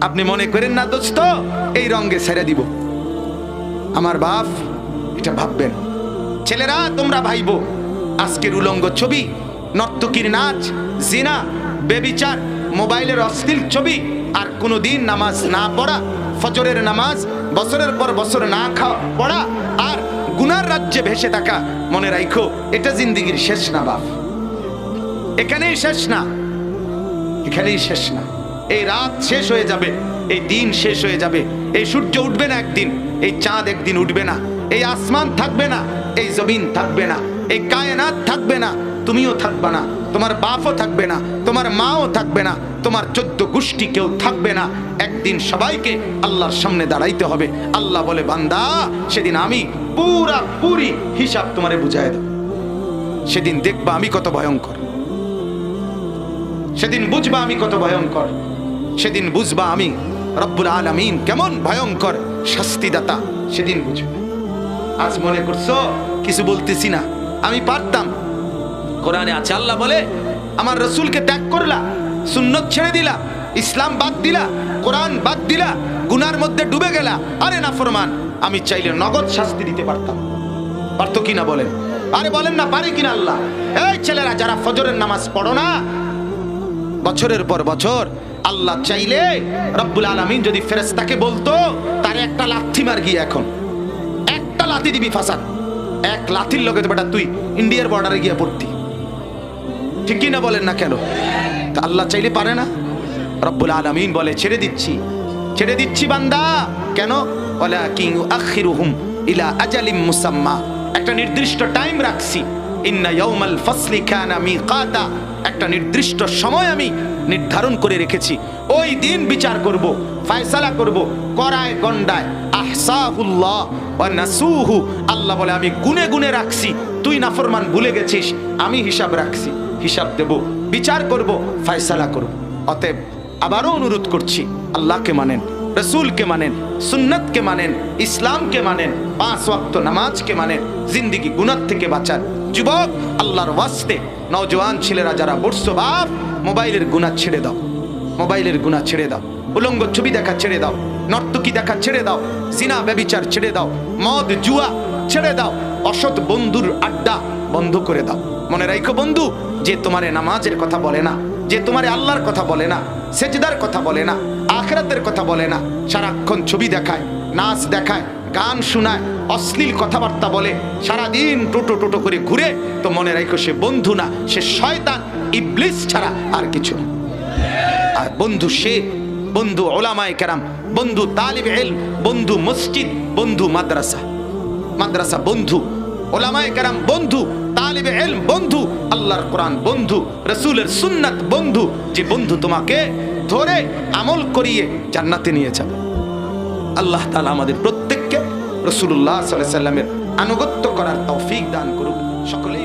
আপনি মনে করেন না দোস্ত? এই রঙে ছেড়ে দিব। আমার বাপ এটা ভাববেন। ছেলেরা, তোমরা ভাইবো, আজকের উলঙ্গ ছবি, নর্তকীর নাচ, জিনা, বেবিচার, মোবাইলের অশ্লীল ছবি, আর কোনোদিন নামাজ না পড়া, ফজরের নামাজ, বছরের পর বছর না খাওয়া, পড়া, আর গুনার রাজ্যে ভেসে থাকা। মনে রাখো এটা জিন্দিগির শেষ না বাপ। এখানেই শেষ না। এখানেই শেষ না। এই রাত শেষ হয়ে যাবে, এই দিন শেষ হয়ে যাবে, এই সূর্য উঠবে না একদিন, এই চাঁদ একদিন উঠবে না, এই আসমান থাকবে না, এই জমিন থাকবে না, এই কায়নাত থাকবে না, তুমিও থাকবে না, তোমার বাপও থাকবে না, তোমার মাও থাকবে না, তোমার চোদ্দ গোষ্ঠী কেউ থাকবে না, একদিন সবাইকে আল্লাহর সামনে দাঁড়াইতে হবে, আল্লাহ বলে, বান্দা, সেদিন আমি পুরা পুরি হিসাব তোমারে বুঝাই দেব। সেদিন দেখবা আমি কত ভয়ঙ্কর। সেদিন বুঝবা আমি কত ভয়ঙ্কর। সেদিন বুঝবা আমি, রব্বুল আলামিন কেমন ভয়ঙ্কর শাস্তিদাতা, সেদিন বুঝবে। আজ মনে করছ, কিছু বলতেছি না, আমি পারতাম। কোরআনে আছে, আল্লাহ বলে, আমার রসুলকে ত্যাগ করলা, সুন্নত ছেড়ে দিলা, ইসলাম বাদ দিলা, কোরআন বাদ দিলা, গুনার মধ্যে ডুবে গেলা। আরে না ফরমান, আমি চাইলে নগদ শাস্তি দিতে পারতাম। পারতো কিনা বলেন? আরে বলেন না, পারে কিনা আল্লাহ? এই ছেলেরা, যারা ফজরের নামাজ পড়ো না, বছরের পর বছর আল্লাহ চাইলে রব্বুল আলমিন যদি ফেরেস্তাকে বলতো, তার একটা লাথি মার গিয়ে এখন। একটা লাথি দিবি ফাসাদ। এক লাথির লোকে বেটা তুই ইন্ডিয়ার বর্ডারে গিয়ে পড়তি। ঠিক কি না বলেন না কেন? তা আল্লাহ চাইলে পারে না। রব্বুল আলমিন বলে, ছেড়ে দিচ্ছি। ছেড়ে দিচ্ছি বান্দা। কেন? বলে কিং আখিরুহুম ইলা আজালিম মুসাম্মা। একটা নির্দিষ্ট টাইম রাখছি। ইন্না ইয়াউমাল ফাসলি কানা মিকাতা। একটা নির্দিষ্ট সময় আমি নির্ধারণ করে রেখেছি। ওই দিন বিচার করব, ফয়সালা করব, করায় গন্ডায়। আহসাহুল্লাহ নাসুহু। আল্লাহ বলে, আমি গুনে গুনে রাখছি। তুই নাফরমান ভুলে গেছিস, আমি হিসাব রাখছি। হিসাব দেব, বিচার করব, ফায়সালা করব। অতএব আবারও অনুরোধ করছি, আল্লাহকে মানেন। রসুলকে মানেন, সুন্নতকে মানেন, ইসলামকে মানেন, পাঁচ ওয়াক্ত নামাজকে মানেন, জিন্দিগি গুনার থেকে বাঁচান। যুবক, আল্লাহর ওয়াস্তে, নওজোয়ান ছেলেরা যারা বসছো বাপ, মোবাইলের গুণা ছেড়ে দাও। মোবাইলের গুণা ছেড়ে দাও। উলঙ্গ ছবি দেখা ছেড়ে দাও। নর্তকী দেখা ছেড়ে দাও। জিনা ব্যবিচার ছেড়ে দাও। মদ, জুয়া ছেড়ে দাও। অসৎ বন্ধুর আড্ডা বন্ধ করে দাও। মনে রাখো বন্ধু, যে তোমারে নামাজের কথা বলে না, যে তোমারে আল্লাহর কথা বলে না, সেজদার কথা বলে না আখরাতের কথা বলে না। সারাক্ষণ ছবি দেখায়, নাচ দেখায়, গান শোনায়, অশ্লীল কথাবার্তা বলে। সারাদিন টোটো টোটো করে ঘুরে তো মনে রাখো সে বন্ধু না, সে শয়তান, ইবলিস ছাড়া আর কিছু না। আর বন্ধু সে, বন্ধু ওলামায় কেরাম, বন্ধু তালিব এল বন্ধু মসজিদ, বন্ধু মাদ্রাসা। মাদ্রাসা বন্ধু, ওলামায় কেরাম বন্ধু, তালিবে এল বন্ধু, আল্লাহর কোরআন বন্ধু, রসুলের সুন্নাত বন্ধু। যে বন্ধু তোমাকে ধরে আমল করিয়ে জান্নাতে নিয়ে যাবে। আল্লাহ তালা আমাদের প্রত্যেককে রসুল্লাহ সাল্লামের আনুগত্য করার তৌফিক দান করুক। সকলে